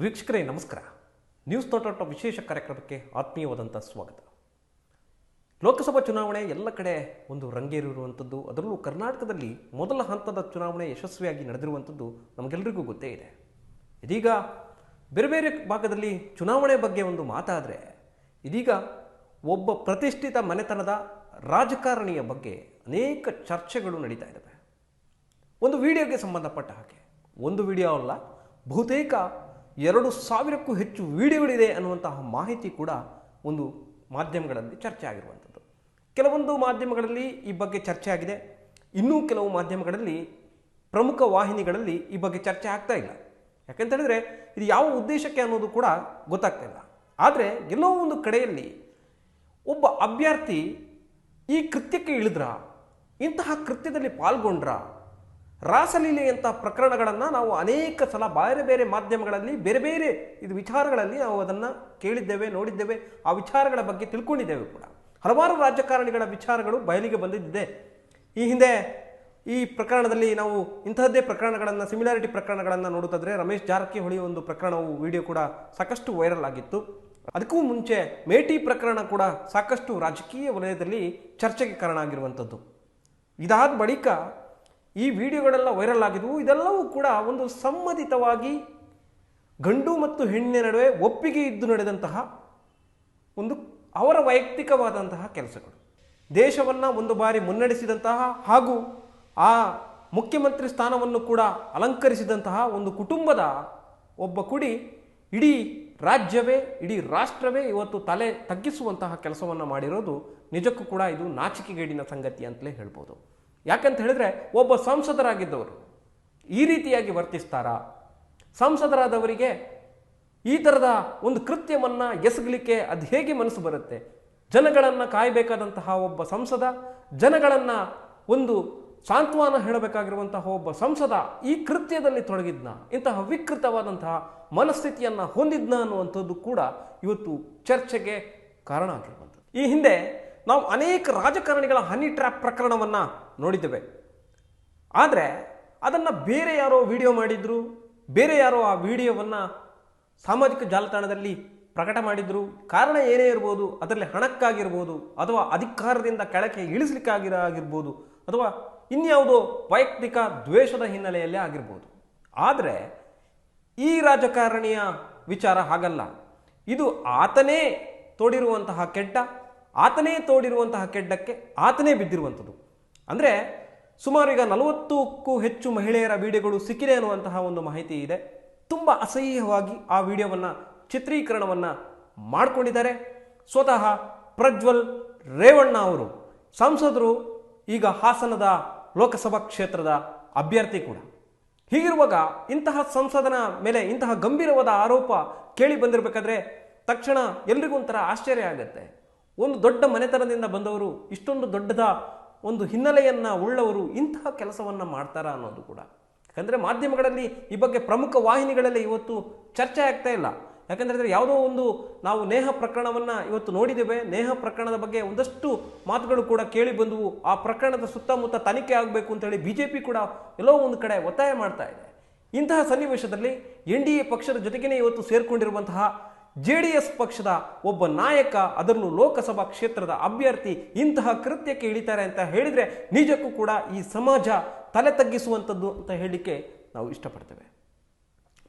ವೀಕ್ಷಕರೇ, ನಮಸ್ಕಾರ. ನ್ಯೂಸ್ ನೋಟಾಟ ವಿಶೇಷ ಕಾರ್ಯಕ್ರಮಕ್ಕೆ ಆತ್ಮೀಯವಾದಂಥ ಸ್ವಾಗತ. ಲೋಕಸಭಾ ಚುನಾವಣೆ ಎಲ್ಲ ಕಡೆ ಒಂದು ರಂಗೇರಿರುವಂಥದ್ದು ಅದರಲ್ಲೂ ಕರ್ನಾಟಕದಲ್ಲಿ ಮೊದಲ ಹಂತದ ಚುನಾವಣೆ ಯಶಸ್ವಿಯಾಗಿ ನಡೆದಿರುವಂಥದ್ದು ನಮಗೆಲ್ಲರಿಗೂ ಗೊತ್ತೇ ಇದೆ. ಇದೀಗ ಬೇರೆ ಬೇರೆ ಭಾಗದಲ್ಲಿ ಚುನಾವಣೆ ಬಗ್ಗೆ ಒಂದು ಮಾತಾದರೆ, ಇದೀಗ ಒಬ್ಬ ಪ್ರತಿಷ್ಠಿತ ಮನೆತನದ ರಾಜಕಾರಣಿಯ ಬಗ್ಗೆ ಅನೇಕ ಚರ್ಚೆಗಳು ನಡೀತಾ ಇದ್ದಾವೆ. ಒಂದು ವಿಡಿಯೋಗೆ ಸಂಬಂಧಪಟ್ಟ ಹಾಗೆ, ಒಂದು ವಿಡಿಯೋ ಅಲ್ಲ, ಬಹುತೇಕ ಎರಡು ಸಾವಿರಕ್ಕೂ ಹೆಚ್ಚು ವಿಡಿಯೋಗಳಿದೆ ಅನ್ನುವಂತಹ ಮಾಹಿತಿ ಕೂಡ ಒಂದು ಮಾಧ್ಯಮಗಳಲ್ಲಿ ಚರ್ಚೆ ಆಗಿರುವಂಥದ್ದು. ಕೆಲವೊಂದು ಮಾಧ್ಯಮಗಳಲ್ಲಿ ಈ ಬಗ್ಗೆ ಚರ್ಚೆ ಆಗಿದೆ. ಇನ್ನೂ ಕೆಲವು ಮಾಧ್ಯಮಗಳಲ್ಲಿ ಪ್ರಮುಖ ವಾಹಿನಿಗಳಲ್ಲಿ ಈ ಬಗ್ಗೆ ಚರ್ಚೆ ಆಗ್ತಾ ಇಲ್ಲ. ಯಾಕಂತ ಹೇಳಿದ್ರೆ ಇದು ಯಾವ ಉದ್ದೇಶಕ್ಕೆ ಅನ್ನೋದು ಕೂಡ ಗೊತ್ತಾಗ್ತಾ ಇಲ್ಲ. ಆದರೆ ಎಲ್ಲೋ ಒಂದು ಕಡೆಯಲ್ಲಿ ಒಬ್ಬ ಅಭ್ಯರ್ಥಿ ಈ ಕೃತ್ಯಕ್ಕೆ ಇಳಿದ್ರ? ಇಂತಹ ಕೃತ್ಯದಲ್ಲಿ ಪಾಲ್ಗೊಂಡ್ರ? ರಾಸಲೀಲೆಯಂತಹ ಪ್ರಕರಣಗಳನ್ನು ನಾವು ಅನೇಕ ಸಲ ಬೇರೆ ಬೇರೆ ಮಾಧ್ಯಮಗಳಲ್ಲಿ, ಬೇರೆ ಬೇರೆ ಇದು ವಿಚಾರಗಳಲ್ಲಿ ನಾವು ಅದನ್ನು ಕೇಳಿದ್ದೇವೆ, ನೋಡಿದ್ದೇವೆ, ಆ ವಿಚಾರಗಳ ಬಗ್ಗೆ ತಿಳ್ಕೊಂಡಿದ್ದೇವೆ ಕೂಡ. ಹಲವಾರು ರಾಜಕಾರಣಿಗಳ ವಿಚಾರಗಳು ಬಯಲಿಗೆ ಬಂದಿದ್ದಿದೆ. ಈ ಹಿಂದೆ ಈ ಪ್ರಕರಣದಲ್ಲಿ ನಾವು ಇಂಥದ್ದೇ ಪ್ರಕರಣಗಳನ್ನು, ಸಿಮಿಲಾರಿಟಿ ಪ್ರಕರಣಗಳನ್ನು ನೋಡುತ್ತಿದ್ರೆ ರಮೇಶ್ ಜಾರಕಿಹೊಳಿ ಒಂದು ಪ್ರಕರಣವು ವಿಡಿಯೋ ಕೂಡ ಸಾಕಷ್ಟು ವೈರಲ್ ಆಗಿತ್ತು. ಅದಕ್ಕೂ ಮುಂಚೆ ಮೇಟಿ ಪ್ರಕರಣ ಕೂಡ ಸಾಕಷ್ಟು ರಾಜಕೀಯ ವಲಯದಲ್ಲಿ ಚರ್ಚೆಗೆ ಕಾರಣ ಆಗಿರುವಂಥದ್ದು ಇದಾದ ಬಳಿಕ ಈ ವಿಡಿಯೋಗಳೆಲ್ಲ ವೈರಲ್ ಆಗಿದ್ವು. ಇದೆಲ್ಲವೂ ಕೂಡ ಒಂದು ಸಮ್ಮತಿತವಾಗಿ ಗಂಡು ಮತ್ತು ಹೆಣ್ಣಿನ ನಡುವೆ ಒಪ್ಪಿಗೆ ಇದ್ದು ನಡೆದಂತಹ ಒಂದು ಅವರ ವೈಯಕ್ತಿಕವಾದಂತಹ ಕೆಲಸಗಳು. ದೇಶವನ್ನು ಒಂದು ಬಾರಿ ಮುನ್ನಡೆಸಿದಂತಹ ಹಾಗೂ ಆ ಮುಖ್ಯಮಂತ್ರಿ ಸ್ಥಾನವನ್ನು ಕೂಡ ಅಲಂಕರಿಸಿದಂತಹ ಒಂದು ಕುಟುಂಬದ ಒಬ್ಬ ಕುಡಿ ಇಡೀ ರಾಜ್ಯವೇ, ಇಡೀ ರಾಷ್ಟ್ರವೇ ಇವತ್ತು ತಲೆ ತಗ್ಗಿಸುವಂತಹ ಕೆಲಸವನ್ನು ಮಾಡಿರೋದು. ನಿಜಕ್ಕೂ ಕೂಡ ಇದು ನಾಚಿಕೆಗೇಡಿನ ಸಂಗತಿ ಅಂತಲೇ ಹೇಳ್ಬೋದು. ಯಾಕಂತ ಹೇಳಿದ್ರೆ ಒಬ್ಬ ಸಂಸದರಾಗಿದ್ದವರು ಈ ರೀತಿಯಾಗಿ ವರ್ತಿಸ್ತಾರಾ? ಸಂಸದರಾದವರಿಗೆ ಈ ಥರದ ಒಂದು ಕೃತ್ಯವನ್ನು ಎಸಗಲಿಕ್ಕೆ ಅದು ಹೇಗೆ ಮನಸ್ಸು ಬರುತ್ತೆ? ಜನಗಳನ್ನು ಕಾಯಬೇಕಾದಂತಹ ಒಬ್ಬ ಸಂಸದ, ಜನಗಳನ್ನು ಒಂದು ಸಾಂತ್ವನ ಹೇಳಬೇಕಾಗಿರುವಂತಹ ಒಬ್ಬ ಸಂಸದ ಈ ಕೃತ್ಯದಲ್ಲಿ ತೊಡಗಿದ್ನ, ಇಂತಹ ವಿಕೃತವಾದಂತಹ ಮನಸ್ಥಿತಿಯನ್ನು ಹೊಂದಿದ್ನ ಅನ್ನುವಂಥದ್ದು ಕೂಡ ಇವತ್ತು ಚರ್ಚೆಗೆ ಕಾರಣ ಆಗಿರುವಂಥದ್ದು. ಈ ಹಿಂದೆ ನಾವು ಅನೇಕ ರಾಜಕಾರಣಿಗಳ ಹನಿ ಟ್ರ್ಯಾಪ್ ಪ್ರಕರಣವನ್ನು ನೋಡಿದ್ದೇವೆ. ಆದರೆ ಅದನ್ನು ಬೇರೆ ಯಾರೋ ವಿಡಿಯೋ ಮಾಡಿದ್ರು, ಬೇರೆ ಯಾರೋ ಆ ವಿಡಿಯೋವನ್ನು ಸಾಮಾಜಿಕ ಜಾಲತಾಣದಲ್ಲಿ ಪ್ರಕಟ ಮಾಡಿದ್ರು. ಕಾರಣ ಏನೇ ಇರ್ಬೋದು, ಅದರಲ್ಲಿ ಹಣಕ್ಕಾಗಿರ್ಬೋದು, ಅಥವಾ ಅಧಿಕಾರದಿಂದ ಕೆಳಕ್ಕೆ ಇಳಿಸ್ಲಿಕ್ಕಾಗಿರ ಆಗಿರ್ಬೋದು ಅಥವಾ ಇನ್ಯಾವುದೋ ವೈಯಕ್ತಿಕ ದ್ವೇಷದ ಹಿನ್ನೆಲೆಯಲ್ಲೇ ಆಗಿರ್ಬೋದು. ಆದರೆ ಈ ರಾಜಕಾರಣಿಯ ವಿಚಾರ ಹಾಗಲ್ಲ. ಇದು ಆತನೇ ತೋಡಿರುವಂತಹ ಕೆಡ್ಡ ಆತನೇ ತೋಡಿರುವಂತಹ ಕೆಡ್ಡಕ್ಕೆ ಆತನೇ ಬಿದ್ದಿರುವಂಥದ್ದು. ಅಂದರೆ ಸುಮಾರು ಈಗ ನಲವತ್ತಕ್ಕೂ ಹೆಚ್ಚು ಮಹಿಳೆಯರ ವಿಡಿಯೋಗಳು ಸಿಕ್ಕಿದೆ ಅನ್ನುವಂತಹ ಒಂದು ಮಾಹಿತಿ ಇದೆ. ತುಂಬ ಅಸಹ್ಯವಾಗಿ ಆ ವಿಡಿಯೋವನ್ನು ಚಿತ್ರೀಕರಣವನ್ನು ಮಾಡಿಕೊಂಡಿದ್ದಾರೆ. ಸ್ವತಃ ಪ್ರಜ್ವಲ್ ರೇವಣ್ಣ ಅವರು, ಸಂಸದರು, ಈಗ ಹಾಸನದ ಲೋಕಸಭಾ ಕ್ಷೇತ್ರದ ಅಭ್ಯರ್ಥಿ ಕೂಡ. ಹೀಗಿರುವಾಗ ಇಂತಹ ಸಂಸದನ ಮೇಲೆ ಇಂತಹ ಗಂಭೀರವಾದ ಆರೋಪ ಕೇಳಿ ಬಂದಿರಬೇಕಾದ್ರೆ ತಕ್ಷಣ ಎಲ್ರಿಗೂ ಒಂಥರ ಆಶ್ಚರ್ಯ ಆಗುತ್ತೆ. ಒಂದು ದೊಡ್ಡ ಮನೆತನದಿಂದ ಬಂದವರು, ಇಷ್ಟೊಂದು ದೊಡ್ಡದ ಒಂದು ಹಿನ್ನೆಲೆಯನ್ನು ಉಳ್ಳವರು ಇಂತಹ ಕೆಲಸವನ್ನು ಮಾಡ್ತಾರಾ ಅನ್ನೋದು ಕೂಡ. ಯಾಕಂದರೆ ಮಾಧ್ಯಮಗಳಲ್ಲಿ ಈ ಬಗ್ಗೆ ಪ್ರಮುಖ ವಾಹಿನಿಗಳಲ್ಲಿ ಇವತ್ತು ಚರ್ಚೆ ಆಗ್ತಾ ಇಲ್ಲ. ಯಾಕಂದ್ರೆ ಯಾವುದೋ ಒಂದು ನಾವು ನೇಹ ಪ್ರಕರಣವನ್ನು ಇವತ್ತು ನೋಡಿದ್ದೇವೆ. ನೇಹ ಪ್ರಕರಣದ ಬಗ್ಗೆ ಒಂದಷ್ಟು ಮಾತುಗಳು ಕೂಡ ಕೇಳಿ ಬಂದವು. ಆ ಪ್ರಕರಣದ ಸುತ್ತಮುತ್ತ ತನಿಖೆ ಆಗಬೇಕು ಅಂತೇಳಿ ಬಿ ಜೆ ಪಿ ಕೂಡ ಎಲ್ಲೋ ಒಂದು ಕಡೆ ಒತ್ತಾಯ ಮಾಡ್ತಾ ಇದೆ. ಇಂತಹ ಸನ್ನಿವೇಶದಲ್ಲಿ ಎನ್ ಡಿ ಎ ಪಕ್ಷದ ಜೊತೆಗೇ ಇವತ್ತು ಸೇರ್ಕೊಂಡಿರುವಂತಹ ಜೆ ಡಿ ಎಸ್ ಪಕ್ಷದ ಒಬ್ಬ ನಾಯಕ, ಅದರಲ್ಲೂ ಲೋಕಸಭಾ ಕ್ಷೇತ್ರದ ಅಭ್ಯರ್ಥಿ ಇಂತಹ ಕೃತ್ಯಕ್ಕೆ ಇಳಿತಾರೆ ಅಂತ ಹೇಳಿದರೆ ನಿಜಕ್ಕೂ ಕೂಡ ಈ ಸಮಾಜ ತಲೆ ತಗ್ಗಿಸುವಂಥದ್ದು ಅಂತ ಹೇಳಲಿಕ್ಕೆ ನಾವು ಇಷ್ಟಪಡ್ತೇವೆ.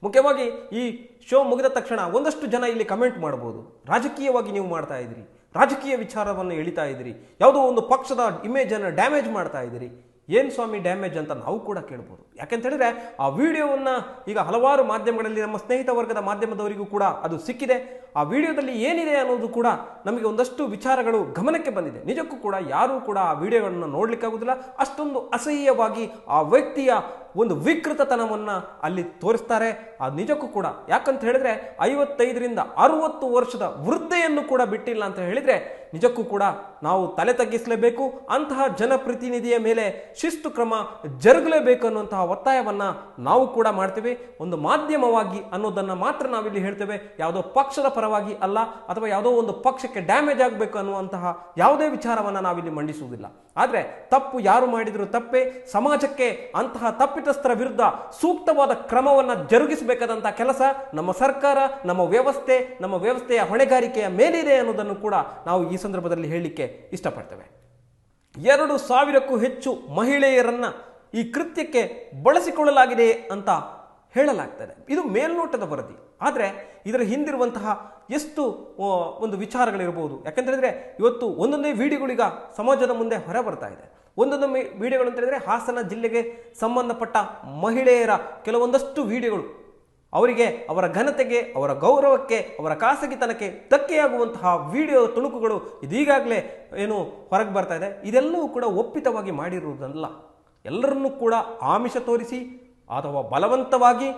ಮುಖ್ಯವಾಗಿ ಈ ಶೋ ಮುಗಿದ ತಕ್ಷಣ ಒಂದಷ್ಟು ಜನ ಇಲ್ಲಿ ಕಮೆಂಟ್ ಮಾಡ್ಬೋದು ರಾಜಕೀಯವಾಗಿ ನೀವು ಮಾಡ್ತಾ ಇದ್ದೀರಿ. ರಾಜಕೀಯ ವಿಚಾರವನ್ನು ಎಳಿತಾ ಇದ್ದೀರಿ. ಯಾವುದೋ ಒಂದು ಪಕ್ಷದ ಇಮೇಜನ್ನು ಡ್ಯಾಮೇಜ್ ಮಾಡ್ತಾ ಇದ್ದೀರಿ. ಏನು ಸ್ವಾಮಿ ಡ್ಯಾಮೇಜ್ ಅಂತ ನಾವು ಕೂಡ ಕೇಳ್ಬೋದು. ಯಾಕಂತ ಹೇಳಿದ್ರೆ ಆ ವಿಡಿಯೋವನ್ನು ಈಗ ಹಲವಾರು ಮಾಧ್ಯಮಗಳಲ್ಲಿ ನಮ್ಮ ಸ್ನೇಹಿತ ವರ್ಗದ ಮಾಧ್ಯಮದವರಿಗೂ ಕೂಡ ಅದು ಸಿಕ್ಕಿದೆ. ಆ ವಿಡಿಯೋದಲ್ಲಿ ಏನಿದೆ ಅನ್ನೋದು ಕೂಡ ನಮಗೆ ಒಂದಷ್ಟು ವಿಚಾರಗಳು ಗಮನಕ್ಕೆ ಬಂದಿದೆ. ನಿಜಕ್ಕೂ ಕೂಡ ಯಾರೂ ಕೂಡ ಆ ವಿಡಿಯೋಗಳನ್ನು ನೋಡಲಿಕ್ಕಾಗೋದಿಲ್ಲ. ಅಷ್ಟೊಂದು ಅಸಹ್ಯವಾಗಿ ಆ ವ್ಯಕ್ತಿಯ ಒಂದು ವಿಕೃತತನವನ್ನು ಅಲ್ಲಿ ತೋರಿಸ್ತಾರೆ. ಆ ನಿಜಕ್ಕೂ ಕೂಡ. ಯಾಕಂತ ಹೇಳಿದ್ರೆ ಐವತ್ತೈದರಿಂದ ಅರುವತ್ತು ವರ್ಷದ ವೃದ್ಧೆಯನ್ನು ಕೂಡ ಬಿಟ್ಟಿಲ್ಲ ಅಂತ ಹೇಳಿದ್ರೆ ನಿಜಕ್ಕೂ ಕೂಡ ನಾವು ತಲೆ ತಗ್ಗಿಸಲೇಬೇಕು. ಅಂತಹ ಜನಪ್ರತಿನಿಧಿಯ ಮೇಲೆ ಶಿಸ್ತು ಕ್ರಮ ಜರುಗಲೇಬೇಕು ಅನ್ನುವಂತಹ ಒತ್ತಾಯವನ್ನು ನಾವು ಕೂಡ ಮಾಡ್ತೀವಿ. ಒಂದು ಮಾಧ್ಯಮವಾಗಿ ಅನ್ನೋದನ್ನು ಮಾತ್ರ ನಾವಿಲ್ಲಿ ಹೇಳ್ತೇವೆ. ಯಾವುದೋ ಪಕ್ಷದ ಪರವಾಗಿ ಅಲ್ಲ, ಅಥವಾ ಯಾವುದೋ ಒಂದು ಪಕ್ಷಕ್ಕೆ ಡ್ಯಾಮೇಜ್ ಆಗಬೇಕು ಅನ್ನುವಂತಹ ಯಾವುದೇ ವಿಚಾರವನ್ನು ನಾವಿಲ್ಲಿ ಮಂಡಿಸುವುದಿಲ್ಲ. ಆದರೆ ತಪ್ಪು ಯಾರು ಮಾಡಿದರೂ ತಪ್ಪೇ. ಸಮಾಜಕ್ಕೆ ಅಂತಹ ತಪ್ಪಿತ ತಪ್ಪಿತಸ್ಥರ ವಿರುದ್ಧ ಸೂಕ್ತವಾದ ಕ್ರಮವನ್ನು ಜರುಗಿಸಬೇಕಾದಂಥ ಕೆಲಸ ನಮ್ಮ ಸರ್ಕಾರ, ನಮ್ಮ ವ್ಯವಸ್ಥೆ, ನಮ್ಮ ವ್ಯವಸ್ಥೆಯ ಹೊಣೆಗಾರಿಕೆಯ ಮೇಲಿದೆ ಅನ್ನೋದನ್ನು ಕೂಡ ನಾವು ಈ ಸಂದರ್ಭದಲ್ಲಿ ಹೇಳಲಿಕ್ಕೆ ಇಷ್ಟಪಡ್ತೇವೆ. ಎರಡು ಸಾವಿರಕ್ಕೂ ಹೆಚ್ಚು ಮಹಿಳೆಯರನ್ನ ಈ ಕೃತ್ಯಕ್ಕೆ ಬಳಸಿಕೊಳ್ಳಲಾಗಿದೆ ಅಂತ ಹೇಳಲಾಗ್ತದೆ. ಇದು ಮೇಲ್ನೋಟದ ವರದಿ. ಆದರೆ ಇದರ ಹಿಂದಿರುವಂತಹ ಎಷ್ಟು ಒಂದು ವಿಚಾರಗಳಿರ್ಬೋದು. ಯಾಕಂತೇಳಿದ್ರೆ ಇವತ್ತು ಒಂದೊಂದೇ ವಿಡಿಯೋಗಳೀಗ ಸಮಾಜದ ಮುಂದೆ ಹೊರ ಬರ್ತಾ ಇದೆ. ಒಂದೊಂದು ವಿಡಿಯೋಗಳು ಅಂತ ಹೇಳಿದರೆ ಹಾಸನ ಜಿಲ್ಲೆಗೆ ಸಂಬಂಧಪಟ್ಟ ಮಹಿಳೆಯರ ಕೆಲವೊಂದಷ್ಟು ವಿಡಿಯೋಗಳು. ಅವರಿಗೆ ಅವರ ಘನತೆಗೆ, ಅವರ ಗೌರವಕ್ಕೆ, ಅವರ ಖಾಸಗಿತನಕ್ಕೆ ಧಕ್ಕೆಯಾಗುವಂತಹ ವಿಡಿಯೋ ತುಣುಕುಗಳು ಇದೀಗಾಗಲೇ ಏನು ಹೊರಗೆ ಬರ್ತಾ ಇದೆ. ಇದೆಲ್ಲವೂ ಕೂಡ ಒಪ್ಪಿತವಾಗಿ ಮಾಡಿರುವುದಲ್ಲ. ಎಲ್ಲರನ್ನೂ ಕೂಡ ಆಮಿಷ ತೋರಿಸಿ, ಅಥವಾ ಬಲವಂತವಾಗಿ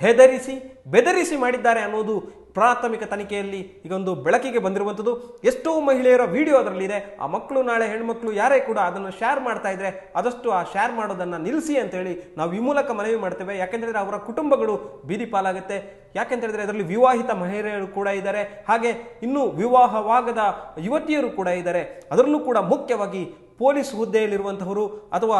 ಹೆದರಿಸಿ, ಬೆದರಿಸಿ ಮಾಡಿದ್ದಾರೆ ಅನ್ನೋದು ಪ್ರಾಥಮಿಕ ತನಿಖೆಯಲ್ಲಿ ಈಗ ಒಂದು ಬೆಳಕಿಗೆ ಬಂದಿರುವಂಥದ್ದು. ಎಷ್ಟೋ ಮಹಿಳೆಯರ ವಿಡಿಯೋ ಅದರಲ್ಲಿದೆ. ಆ ಮಕ್ಕಳು ನಾಳೆ ಹೆಣ್ಮಕ್ಳು ಯಾರೇ ಕೂಡ ಅದನ್ನು ಶೇರ್ ಮಾಡ್ತಾ ಇದ್ರೆ ಆದಷ್ಟು ಆ ಶೇರ್ ಮಾಡೋದನ್ನು ನಿಲ್ಲಿಸಿ ಅಂತೇಳಿ ನಾವು ಈ ಮೂಲಕ ಮನವಿ ಮಾಡ್ತೇವೆ. ಯಾಕೆಂದರೆ ಅವರ ಕುಟುಂಬಗಳು ಬೀದಿ ಪಾಲಾಗುತ್ತೆ. ಯಾಕೆಂತ ಹೇಳಿದ್ರೆ ಅದರಲ್ಲಿ ವಿವಾಹಿತ ಮಹಿಳೆಯರು ಕೂಡ ಇದ್ದಾರೆ. ಹಾಗೆ ಇನ್ನೂ ವಿವಾಹವಾಗದ ಯುವತಿಯರು ಕೂಡ ಇದ್ದಾರೆ. ಅದರಲ್ಲೂ ಕೂಡ ಮುಖ್ಯವಾಗಿ ಪೊಲೀಸ್ ಹುದ್ದೆಯಲ್ಲಿರುವಂತಹವರು ಅಥವಾ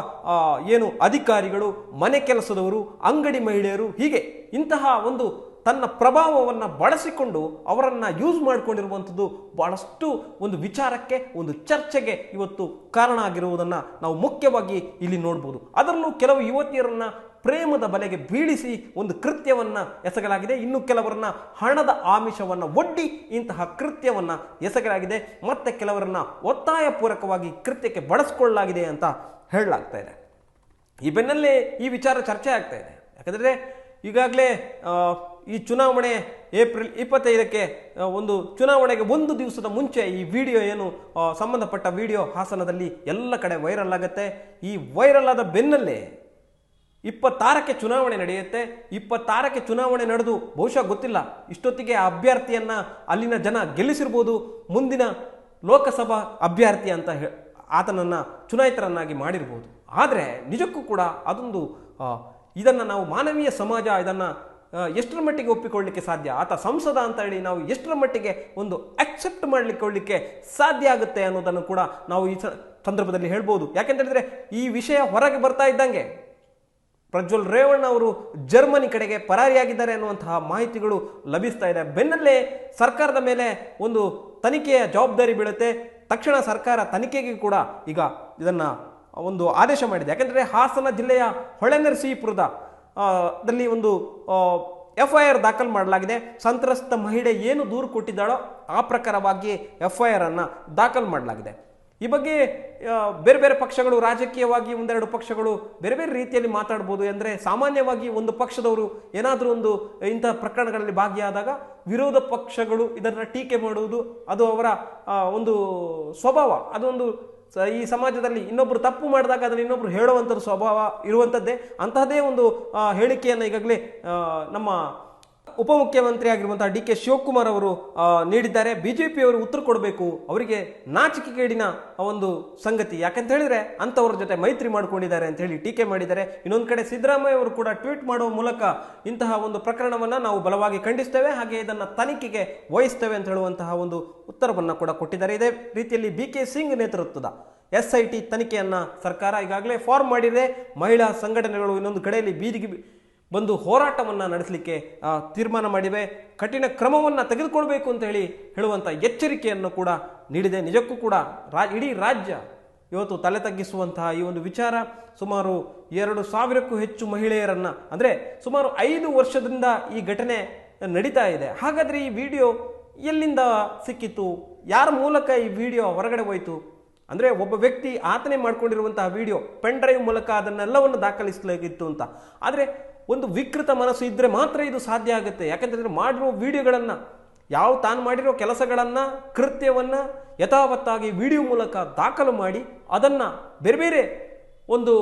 ಏನು ಅಧಿಕಾರಿಗಳು, ಮನೆ ಕೆಲಸದವರು, ಅಂಗಡಿ ಮಹಿಳೆಯರು ಹೀಗೆ ಇಂತಹ ಒಂದು ತನ್ನ ಪ್ರಭಾವವನ್ನು ಬಳಸಿಕೊಂಡು ಅವರನ್ನು ಯೂಸ್ ಮಾಡಿಕೊಂಡಿರುವಂಥದ್ದು ಬಹಳಷ್ಟು ಒಂದು ವಿಚಾರಕ್ಕೆ, ಒಂದು ಚರ್ಚೆಗೆ ಇವತ್ತು ಕಾರಣ ಆಗಿರುವುದನ್ನು ನಾವು ಮುಖ್ಯವಾಗಿ ಇಲ್ಲಿ ನೋಡ್ಬೋದು. ಅದರಲ್ಲೂ ಕೆಲವು ಯುವತಿಯರನ್ನು ಪ್ರೇಮದ ಬಲೆಗೆ ಬೀಳಿಸಿ ಒಂದು ಕೃತ್ಯವನ್ನು ಎಸಗಲಾಗಿದೆ. ಇನ್ನು ಕೆಲವರನ್ನ ಹಣದ ಆಮಿಷವನ್ನು ಒಡ್ಡಿ ಇಂತಹ ಕೃತ್ಯವನ್ನು ಎಸಗಲಾಗಿದೆ. ಮತ್ತೆ ಕೆಲವರನ್ನ ಒತ್ತಾಯಪೂರ್ವಕವಾಗಿ ಕೃತ್ಯಕ್ಕೆ ಬಳಸ್ಕೊಳ್ಳಲಾಗಿದೆ ಅಂತ ಹೇಳಲಾಗ್ತಾ ಇದೆ. ಈ ಬೆನ್ನಲ್ಲೇ ಈ ವಿಚಾರ ಚರ್ಚೆ ಆಗ್ತಾ ಇದೆ. ಯಾಕಂದರೆ ಈಗಾಗಲೇ ಈ ಚುನಾವಣೆ ಏಪ್ರಿಲ್ ಇಪ್ಪತ್ತೈದಕ್ಕೆ ಒಂದು ಚುನಾವಣೆಗೆ ಒಂದು ದಿವಸದ ಮುಂಚೆ ಈ ವಿಡಿಯೋ ಏನು ಸಂಬಂಧಪಟ್ಟ ವಿಡಿಯೋ ಹಾಸನದಲ್ಲಿ ಎಲ್ಲ ಕಡೆ ವೈರಲ್ ಆಗುತ್ತೆ. ಈ ವೈರಲ್ ಆದ ಬೆನ್ನಲ್ಲೇ ಇಪ್ಪತ್ತಾರಕ್ಕೆ ಚುನಾವಣೆ ನಡೆಯುತ್ತೆ. ಇಪ್ಪತ್ತಾರಕ್ಕೆ ಚುನಾವಣೆ ನಡೆದು ಬಹುಶಃ ಗೊತ್ತಿಲ್ಲ, ಇಷ್ಟೊತ್ತಿಗೆ ಆ ಅಭ್ಯರ್ಥಿಯನ್ನು ಅಲ್ಲಿನ ಜನ ಗೆಲ್ಲಿಸಿರ್ಬೋದು, ಮುಂದಿನ ಲೋಕಸಭಾ ಅಭ್ಯರ್ಥಿ ಅಂತ ಹೇ, ಆತನನ್ನು ಚುನಾಯಿತರನ್ನಾಗಿ ಮಾಡಿರ್ಬೋದು. ಆದರೆ ನಿಜಕ್ಕೂ ಕೂಡ ಅದೊಂದು ಇದನ್ನು ನಾವು ಮಾನವೀಯ ಸಮಾಜ ಇದನ್ನ ಎಷ್ಟರ ಮಟ್ಟಿಗೆ ಒಪ್ಪಿಕೊಳ್ಳಲಿಕ್ಕೆ ಸಾಧ್ಯ? ಆತ ಸಂಸದ ಅಂತ ಹೇಳಿ ನಾವು ಎಷ್ಟರ ಮಟ್ಟಿಗೆ ಒಂದು ಅಕ್ಸೆಪ್ಟ್ ಮಾಡಲಿಕ್ಕೆ ಸಾಧ್ಯ ಆಗುತ್ತೆ ಅನ್ನೋದನ್ನು ಕೂಡ ನಾವು ಈ ಸಂದರ್ಭದಲ್ಲಿ ಹೇಳ್ಬೋದು. ಯಾಕೆಂತ ಹೇಳಿದ್ರೆ ಈ ವಿಷಯ ಹೊರಗೆ ಬರ್ತಾ ಇದ್ದಂಗೆ ಪ್ರಜ್ವಲ್ ರೇವಣ್ಣ ಅವರು ಜರ್ಮನಿ ಕಡೆಗೆ ಪರಾರಿಯಾಗಿದ್ದಾರೆ ಅನ್ನುವಂತಹ ಮಾಹಿತಿಗಳು ಲಭಿಸ್ತಾ ಇದೆ. ಬೆನ್ನಲ್ಲೇ ಸರ್ಕಾರದ ಮೇಲೆ ಒಂದು ತನಿಖೆಯ ಜವಾಬ್ದಾರಿ ಬೀಳುತ್ತೆ. ತಕ್ಷಣ ಸರ್ಕಾರ ತನಿಖೆಗೆ ಕೂಡ ಈಗ ಇದನ್ನ ಒಂದು ಆದೇಶ ಮಾಡಿದೆ. ಯಾಕೆಂದರೆ ಹಾಸನ ಜಿಲ್ಲೆಯ ಹೊಳೆನರಸೀಪುರದ ದಲ್ಲಿ ಒಂದು ಎಫ್ ಐ ಆರ್ ದಾಖಲು ಮಾಡಲಾಗಿದೆ. ಸಂತ್ರಸ್ತ ಮಹಿಳೆ ಏನು ದೂರು ಕೊಟ್ಟಿದ್ದಾಳೋ ಆ ಪ್ರಕಾರವಾಗಿ ಎಫ್ ಐ ಆರ್ ಅನ್ನ ದಾಖಲು ಮಾಡಲಾಗಿದೆ. ಈ ಬಗ್ಗೆ ಬೇರೆ ಬೇರೆ ಪಕ್ಷಗಳು ರಾಜಕೀಯವಾಗಿ ಒಂದೆರಡು ಪಕ್ಷಗಳು ಬೇರೆ ಬೇರೆ ರೀತಿಯಲ್ಲಿ ಮಾತಾಡ್ಬೋದು ಅಂದರೆ ಸಾಮಾನ್ಯವಾಗಿ ಒಂದು ಪಕ್ಷದವರು ಏನಾದರೂ ಒಂದು ಇಂತಹ ಪ್ರಕರಣಗಳಲ್ಲಿ ಭಾಗಿಯಾದಾಗ ವಿರೋಧ ಪಕ್ಷಗಳು ಇದನ್ನು ಟೀಕೆ ಮಾಡುವುದು ಅದು ಅವರ ಒಂದು ಸ್ವಭಾವ, ಅದೊಂದು ಈ ಸಮಾಜದಲ್ಲಿ ಇನ್ನೊಬ್ರು ತಪ್ಪು ಮಾಡಿದಾಗ ಅದನ್ನು ಇನ್ನೊಬ್ರು ಹೇಳುವಂಥದ್ದು ಸ್ವಭಾವ ಇರುವಂಥದ್ದೇ. ಅಂತಹದೇ ಒಂದು ಹೇಳಿಕೆಯನ್ನು ಈಗಾಗಲೇ ನಮ್ಮ ಉಪಮುಖ್ಯಮಂತ್ರಿ ಆಗಿರುವಂತಹ ಡಿ ಕೆ ಶಿವಕುಮಾರ್ ಅವರು ನೀಡಿದ್ದಾರೆ. ಬಿಜೆಪಿ ಅವರು ಉತ್ತರ ಕೊಡಬೇಕು. ಅವರಿಗೆ ನಾಚಿಕೆಗೇಡಿನ ಒಂದು ಸಂಗತಿ. ಯಾಕಂತ ಹೇಳಿದ್ರೆ ಅಂಥವ್ರ ಜೊತೆ ಮೈತ್ರಿ ಮಾಡ್ಕೊಂಡಿದ್ದಾರೆ ಅಂತ ಹೇಳಿ ಟೀಕೆ ಮಾಡಿದ್ದಾರೆ. ಇನ್ನೊಂದು ಕಡೆ ಸಿದ್ದರಾಮಯ್ಯ ಅವರು ಕೂಡ ಟ್ವೀಟ್ ಮಾಡುವ ಮೂಲಕ ಇಂತಹ ಒಂದು ಪ್ರಕರಣವನ್ನ ನಾವು ಬಲವಾಗಿ ಖಂಡಿಸ್ತೇವೆ. ಹಾಗೆ ಇದನ್ನು ತನಿಖೆಗೆ ವಹಿಸ್ತೇವೆ ಅಂತ ಹೇಳುವಂತಹ ಒಂದು ಉತ್ತರವನ್ನ ಕೂಡ ಕೊಟ್ಟಿದ್ದಾರೆ. ಇದೇ ರೀತಿಯಲ್ಲಿ ಬಿ ಕೆ ಸಿಂಗ್ ನೇತೃತ್ವದ ಎಸ್ ಐ ಟಿ ತನಿಖೆಯನ್ನ ಸರ್ಕಾರ ಈಗಾಗಲೇ ಫಾರ್ಮ್ ಮಾಡಿದೆ. ಮಹಿಳಾ ಸಂಘಟನೆಗಳು ಇನ್ನೊಂದು ಕಡೆಯಲ್ಲಿ ಬೀದಿಗೆ ಬಂದು ಹೋರಾಟವನ್ನು ನಡೆಸಲಿಕ್ಕೆ ತೀರ್ಮಾನ ಮಾಡಿವೆ. ಕಠಿಣ ಕ್ರಮವನ್ನು ತೆಗೆದುಕೊಳ್ಬೇಕು ಅಂತ ಹೇಳಿ ಹೇಳುವಂಥ ಎಚ್ಚರಿಕೆಯನ್ನು ಕೂಡ ನೀಡಿದೆ. ನಿಜಕ್ಕೂ ಕೂಡ ರಾ, ಇಡೀ ರಾಜ್ಯ ಇವತ್ತು ತಲೆ ತಗ್ಗಿಸುವಂತಹ ಈ ಒಂದು ವಿಚಾರ, ಸುಮಾರು ಎರಡು ಸಾವಿರಕ್ಕೂ ಹೆಚ್ಚು ಮಹಿಳೆಯರನ್ನು, ಅಂದರೆ ಸುಮಾರು ಐದು ವರ್ಷದಿಂದ ಈ ಘಟನೆ ನಡೀತಾ ಇದೆ. ಹಾಗಾದರೆ ಈ ವಿಡಿಯೋ ಎಲ್ಲಿಂದ ಸಿಕ್ಕಿತು ಯಾರ ಮೂಲಕ ಈ ವಿಡಿಯೋ ಹೊರಗಡೆ ಹೋಯಿತು? ಅಂದರೆ ಒಬ್ಬ ವ್ಯಕ್ತಿ ಆತನೇ ಮಾಡಿಕೊಂಡಿರುವಂತಹ ವಿಡಿಯೋ ಪೆನ್ ಡ್ರೈವ್ ಮೂಲಕ ಅದನ್ನೆಲ್ಲವನ್ನು ದಾಖಲಿಸಲಾಗಿತ್ತು ಅಂತ. ಆದರೆ ಒಂದು ವಿಕೃತ ಮನಸ್ಸು ಇದ್ದರೆ ಮಾತ್ರ ಇದು ಸಾಧ್ಯ ಆಗುತ್ತೆ. ಯಾಕಂತಂದ್ರೆ ಮಾಡಿರೋ ವಿಡಿಯೋಗಳನ್ನು, ಯಾವ ತಾನು ಮಾಡಿರೋ ಕೆಲಸಗಳನ್ನು, ಕೃತ್ಯವನ್ನು ಯಥಾವತ್ತಾಗಿ ವಿಡಿಯೋ ಮೂಲಕ ದಾಖಲು ಮಾಡಿ ಅದನ್ನು ಬೇರೆ ಬೇರೆ ಒಂದು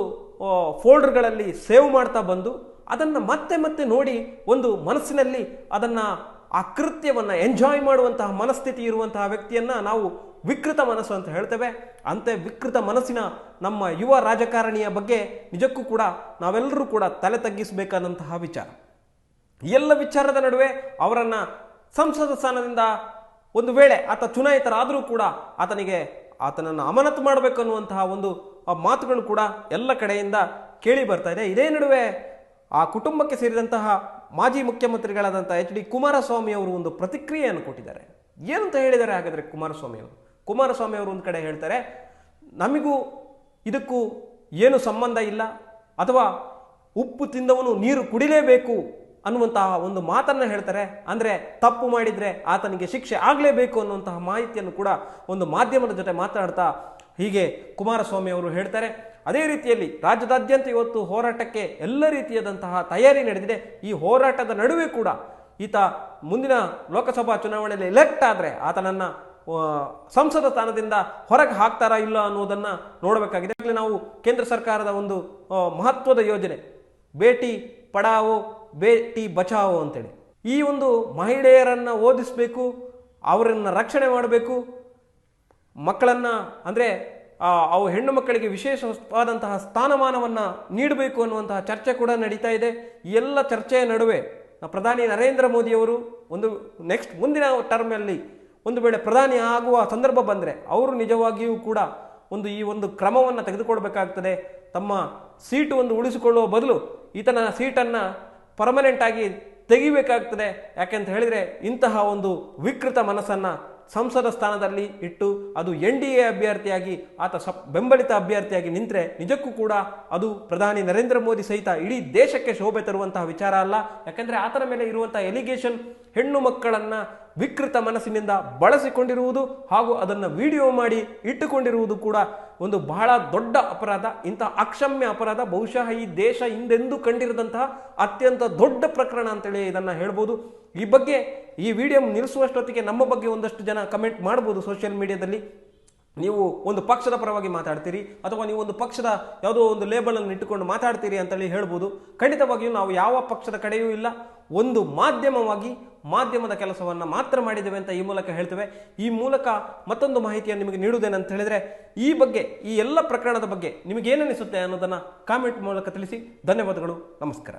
ಫೋಲ್ಡರ್ಗಳಲ್ಲಿ ಸೇವ್ ಮಾಡ್ತಾ ಬಂದು ಅದನ್ನು ಮತ್ತೆ ಮತ್ತೆ ನೋಡಿ ಒಂದು ಮನಸ್ಸಿನಲ್ಲಿ ಅದನ್ನು ಆ ಕೃತ್ಯವನ್ನು ಎಂಜಾಯ್ ಮಾಡುವಂತಹ ಮನಸ್ಥಿತಿ ಇರುವಂತಹ ವ್ಯಕ್ತಿಯನ್ನು ನಾವು ವಿಕೃತ ಮನಸ್ಸು ಅಂತ ಹೇಳ್ತೇವೆ. ಅಂತೆ ವಿಕೃತ ಮನಸ್ಸಿನ ನಮ್ಮ ಯುವ ರಾಜಕಾರಣಿಯ ಬಗ್ಗೆ ನಿಜಕ್ಕೂ ಕೂಡ ನಾವೆಲ್ಲರೂ ಕೂಡ ತಲೆ ತಗ್ಗಿಸಬೇಕಾದಂತಹ ವಿಚಾರ. ಎಲ್ಲ ವಿಚಾರದ ನಡುವೆ ಅವರನ್ನು ಸಂಸದ ಸ್ಥಾನದಿಂದ ಒಂದು ವೇಳೆ ಆತ ಚುನಾಯಿತರಾದರೂ ಕೂಡ ಆತನಿಗೆ ಆತನನ್ನು ಅಮಾನತು ಮಾಡಬೇಕು ಅನ್ನುವಂತಹ ಒಂದು ಮಾತುಗಳು ಕೂಡ ಎಲ್ಲ ಕಡೆಯಿಂದ ಕೇಳಿ ಬರ್ತಾ ಇದೆ. ಇದೇ ನಡುವೆ ಆ ಕುಟುಂಬಕ್ಕೆ ಸೇರಿದಂತಹ ಮಾಜಿ ಮುಖ್ಯಮಂತ್ರಿಗಳಾದಂಥ ಎಚ್ ಡಿ ಕುಮಾರಸ್ವಾಮಿ ಅವರು ಒಂದು ಪ್ರತಿಕ್ರಿಯೆಯನ್ನು ಕೊಟ್ಟಿದ್ದಾರೆ. ಏನಂತ ಹೇಳಿದ್ದಾರೆ ಹಾಗಾದರೆ ಕುಮಾರಸ್ವಾಮಿ ಅವರು? ಕುಮಾರಸ್ವಾಮಿ ಅವರು ಒಂದು ಕಡೆ ಹೇಳ್ತಾರೆ, ನಮಗೂ ಇದಕ್ಕೂ ಏನು ಸಂಬಂಧ ಇಲ್ಲ, ಅಥವಾ ಉಪ್ಪು ತಿಂದವನು ನೀರು ಕುಡಿಲೇಬೇಕು ಅನ್ನುವಂತಹ ಒಂದು ಮಾತನ್ನು ಹೇಳ್ತಾರೆ. ಅಂದರೆ ತಪ್ಪು ಮಾಡಿದರೆ ಆತನಿಗೆ ಶಿಕ್ಷೆ ಆಗಲೇಬೇಕು ಅನ್ನುವಂತಹ ಮಾಹಿತಿಯನ್ನು ಕೂಡ ಒಂದು ಮಾಧ್ಯಮದ ಜೊತೆ ಮಾತನಾಡ್ತಾ ಹೀಗೆ ಕುಮಾರಸ್ವಾಮಿ ಅವರು ಹೇಳ್ತಾರೆ. ಅದೇ ರೀತಿಯಲ್ಲಿ ರಾಜ್ಯದಾದ್ಯಂತ ಇವತ್ತು ಹೋರಾಟಕ್ಕೆ ಎಲ್ಲ ರೀತಿಯಾದಂತಹ ತಯಾರಿ ನಡೆದಿದೆ. ಈ ಹೋರಾಟದ ನಡುವೆ ಕೂಡ ಈತ ಮುಂದಿನ ಲೋಕಸಭಾ ಚುನಾವಣೆಯಲ್ಲಿ ಎಲೆಕ್ಟ್ ಆದರೆ ಆತನನ್ನು ಸಂಸದ ಸ್ಥಾನದಿಂದ ಹೊರಗೆ ಹಾಕ್ತಾರಾ ಇಲ್ಲ ಅನ್ನೋದನ್ನು ನೋಡಬೇಕಾಗಿದೆ. ನಾವು ಕೇಂದ್ರ ಸರ್ಕಾರದ ಒಂದು ಮಹತ್ವದ ಯೋಜನೆ, ಬೇಟಿ ಪಡಾವೋ, ಬೇಟಿ ಬಚಾವೋ ಅಂತೇಳಿ. ಈ ಒಂದು ಮಹಿಳೆಯರನ್ನು ಓದಿಸ್ಬೇಕು, ಅವರನ್ನು ರಕ್ಷಣೆ ಮಾಡಬೇಕು, ಮಕ್ಕಳನ್ನು ಅಂದರೆ ಅವು ಹೆಣ್ಣು ಮಕ್ಕಳಿಗೆ ವಿಶೇಷವಾದಂತಹ ಸ್ಥಾನಮಾನವನ್ನು ನೀಡಬೇಕು ಅನ್ನುವಂತಹ ಚರ್ಚೆ ಕೂಡ ನಡೀತಾ ಇದೆ. ಎಲ್ಲ ಚರ್ಚೆಯ ನಡುವೆ ಪ್ರಧಾನಿ ನರೇಂದ್ರ ಮೋದಿಯವರು ಒಂದು ನೆಕ್ಸ್ಟ್ ಮುಂದಿನ ಟರ್ಮಲ್ಲಿ ಒಂದು ವೇಳೆ ಪ್ರಧಾನಿ ಆಗುವ ಸಂದರ್ಭ ಬಂದರೆ ಅವರು ನಿಜವಾಗಿಯೂ ಕೂಡ ಒಂದು ಈ ಒಂದು ಕ್ರಮವನ್ನು ತೆಗೆದುಕೊಳ್ಬೇಕಾಗ್ತದೆ. ತಮ್ಮ ಸೀಟು ಒಂದು ಉಳಿಸಿಕೊಳ್ಳುವ ಬದಲು ಈತನ ಸೀಟನ್ನು ಪರ್ಮನೆಂಟ್ ಆಗಿ ತೆಗಿಬೇಕಾಗ್ತದೆ. ಯಾಕೆಂತ ಹೇಳಿದರೆ ಇಂತಹ ಒಂದು ವಿಕೃತ ಮನಸ್ಸನ್ನ ಸಂಸದ ಸ್ಥಾನದಲ್ಲಿ ಇಟ್ಟು ಅದು ಎನ್ ಡಿ ಎ ಅಭ್ಯರ್ಥಿಯಾಗಿ ಆತ ಸಪ್ ಬೆಂಬಲಿತ ಅಭ್ಯರ್ಥಿಯಾಗಿ ನಿಂತರೆ ನಿಜಕ್ಕೂ ಕೂಡ ಅದು ಪ್ರಧಾನಿ ನರೇಂದ್ರ ಮೋದಿ ಸಹಿತ ಇಡೀ ದೇಶಕ್ಕೆ ಶೋಭೆ ತರುವಂತಹ ವಿಚಾರ ಅಲ್ಲ. ಯಾಕೆಂದರೆ ಆತನ ಮೇಲೆ ಇರುವಂಥ ಎಲಿಗೇಷನ್ ಹೆಣ್ಣು ಮಕ್ಕಳನ್ನ ವಿಕೃತ ಮನಸ್ಸಿನಿಂದ ಬಳಸಿಕೊಂಡಿರುವುದು ಹಾಗೂ ಅದನ್ನು ವಿಡಿಯೋ ಮಾಡಿ ಇಟ್ಟುಕೊಂಡಿರುವುದು ಕೂಡ ಒಂದು ಬಹಳ ದೊಡ್ಡ ಅಪರಾಧ ಇಂತಹ ಅಕ್ಷಮ್ಯ ಅಪರಾಧ. ಬಹುಶಃ ಈ ದೇಶ ಹಿಂದೆಂದೂ ಕಂಡಿರದಂತಹ ಅತ್ಯಂತ ದೊಡ್ಡ ಪ್ರಕರಣ ಅಂತೇಳಿ ಇದನ್ನು ಹೇಳ್ಬೋದು. ಈ ಬಗ್ಗೆ, ಈ ವಿಡಿಯೋ ನಿಲ್ಲಿಸುವಷ್ಟೊತ್ತಿಗೆ ನಮ್ಮ ಬಗ್ಗೆ ಒಂದಷ್ಟು ಜನ ಕಮೆಂಟ್ ಮಾಡ್ಬೋದು ಸೋಷಿಯಲ್ ಮೀಡಿಯಾದಲ್ಲಿ. ನೀವು ಒಂದು ಪಕ್ಷದ ಪರವಾಗಿ ಮಾತಾಡ್ತೀರಿ ಅಥವಾ ನೀವು ಒಂದು ಪಕ್ಷದ ಯಾವುದೋ ಒಂದು ಲೇಬಲನ್ನು ಇಟ್ಟುಕೊಂಡು ಮಾತಾಡ್ತೀರಿ ಅಂತೇಳಿ ಹೇಳ್ಬೋದು. ಖಂಡಿತವಾಗಿಯೂ ನಾವು ಯಾವ ಪಕ್ಷದ ಕಡೆಯೂ ಇಲ್ಲ. ಒಂದು ಮಾಧ್ಯಮವಾಗಿ ಮಾಧ್ಯಮದ ಕೆಲಸವನ್ನು ಮಾತ್ರ ಮಾಡಿದ್ದೇವೆ ಅಂತ ಈ ಮೂಲಕ ಹೇಳ್ತೇವೆ. ಈ ಮೂಲಕ ಮತ್ತೊಂದು ಮಾಹಿತಿಯನ್ನು ನಿಮಗೆ ನೀಡುವುದೇನಂತ ಹೇಳಿದರೆ, ಈ ಬಗ್ಗೆ, ಈ ಎಲ್ಲ ಪ್ರಕರಣದ ಬಗ್ಗೆ ನಿಮಗೇನಿಸುತ್ತೆ ಅನ್ನೋದನ್ನು ಅನ್ನೋದನ್ನ ಕಾಮೆಂಟ್ ಮೂಲಕ ತಿಳಿಸಿ. ಧನ್ಯವಾದಗಳು. ನಮಸ್ಕಾರ.